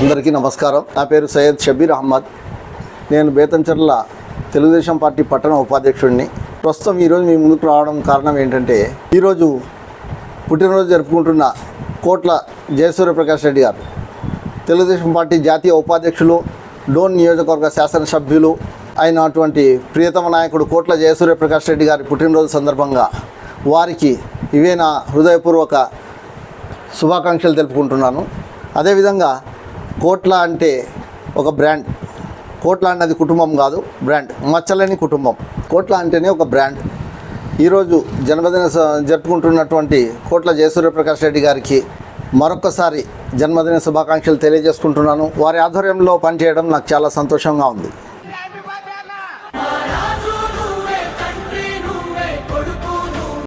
అందరికీ నమస్కారం. నా పేరు సయ్యద్ షబీర్ అహ్మద్. నేను బేతంచెర్ల తెలుగుదేశం పార్టీ పట్టణ ఉపాధ్యక్షుడిని. ప్రస్తుతం ఈరోజు మీ ముందుకు రావడం కారణం ఏంటంటే ఈరోజు పుట్టినరోజు జరుపుకుంటున్న కోట్ల జయసూర్యప్రకాష్ రెడ్డి గారు తెలుగుదేశం పార్టీ జాతీయ ఉపాధ్యక్షులు డోన్ నియోజకవర్గ శాసనసభ్యులు అయినటువంటి ప్రియతమ నాయకుడు కోట్ల జయసూర్యప్రకాష్ రెడ్డి గారి పుట్టినరోజు సందర్భంగా వారికి ఇవే నా హృదయపూర్వక శుభాకాంక్షలు తెలుపుకుంటున్నాను. అదేవిధంగా కోట్ల అంటే ఒక బ్రాండ్. కోట్ల అన్నది కుటుంబం కాదు బ్రాండ్. మచ్చలేని కుటుంబం. కోట్ల అంటేనే ఒక బ్రాండ్. ఈరోజు జన్మదిన స- జరుపుకుంటున్నటువంటి కోట్ల జయసూర్యప్రకాష్ రెడ్డి గారికి మరొకసారి జన్మదిన శుభాకాంక్షలు తెలియజేసుకుంటున్నాను. వారి ఆధ్వర్యంలో పనిచేయడం నాకు చాలా సంతోషంగా ఉంది.